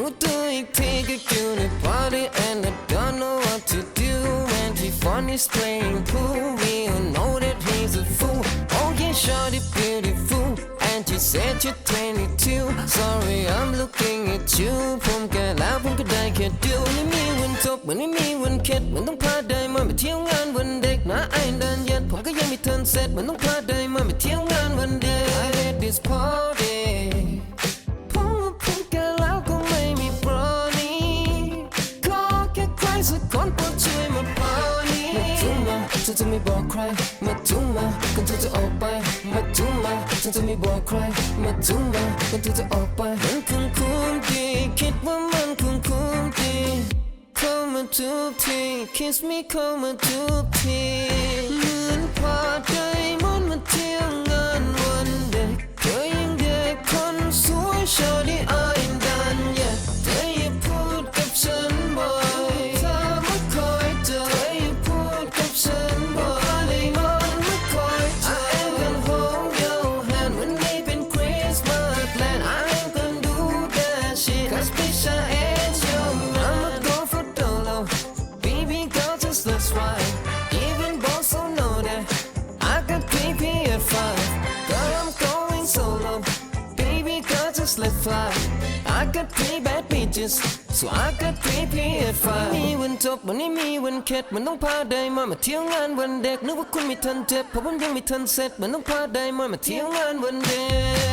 รู้ตัวอีกทีก็อยู่ใน party and I don't know what to do when he phone is playing pool we all know that he's a fool oh yeah shorty beautiful and she said you're 22 sorry I'm looking at you ผมแก่แล้วผมก็ได้แค่ดูไม่มีวันจบเหมือนไม่มีวันเข็ดเหมือนต้องพาได้มาไปเที่ยวงานวันเด็กนะไอ้ดันยันผมก็ยังไม่ทันเสร็จเหมือนต้องพาได้มาไปเที่ยว ครสักคนปรดช่วยมาปานีมาจุมาฉันจะไม่บอกใคร มาจุมากันเธอจะออกไป มาจุมาฉันจะไม่บอกใคร มาจุมากันเธอจะออกไปมันคงคุ้มดีคิดว่ามันคงคุ้มดีเข้ามาทุกที kiss me เข้ามาทุกที that shit cause bitch I ain't your man I'ma go for dolo baby girl just let's ride even boss don't know that I got PP at five girl I'm going solo baby girl just let's fly I got three bad bitches so I got three PS5 มีวันจบวันนี้มีวันเข็ดมันต้องพาได้มามาเที่ยวงานวันเด็กนึกว่าคุณไม่ทันเจ็บเพราะผมยังไม่ทันเสร็จมันต้องพาได้มามาเที่ยวงานวันเด็ก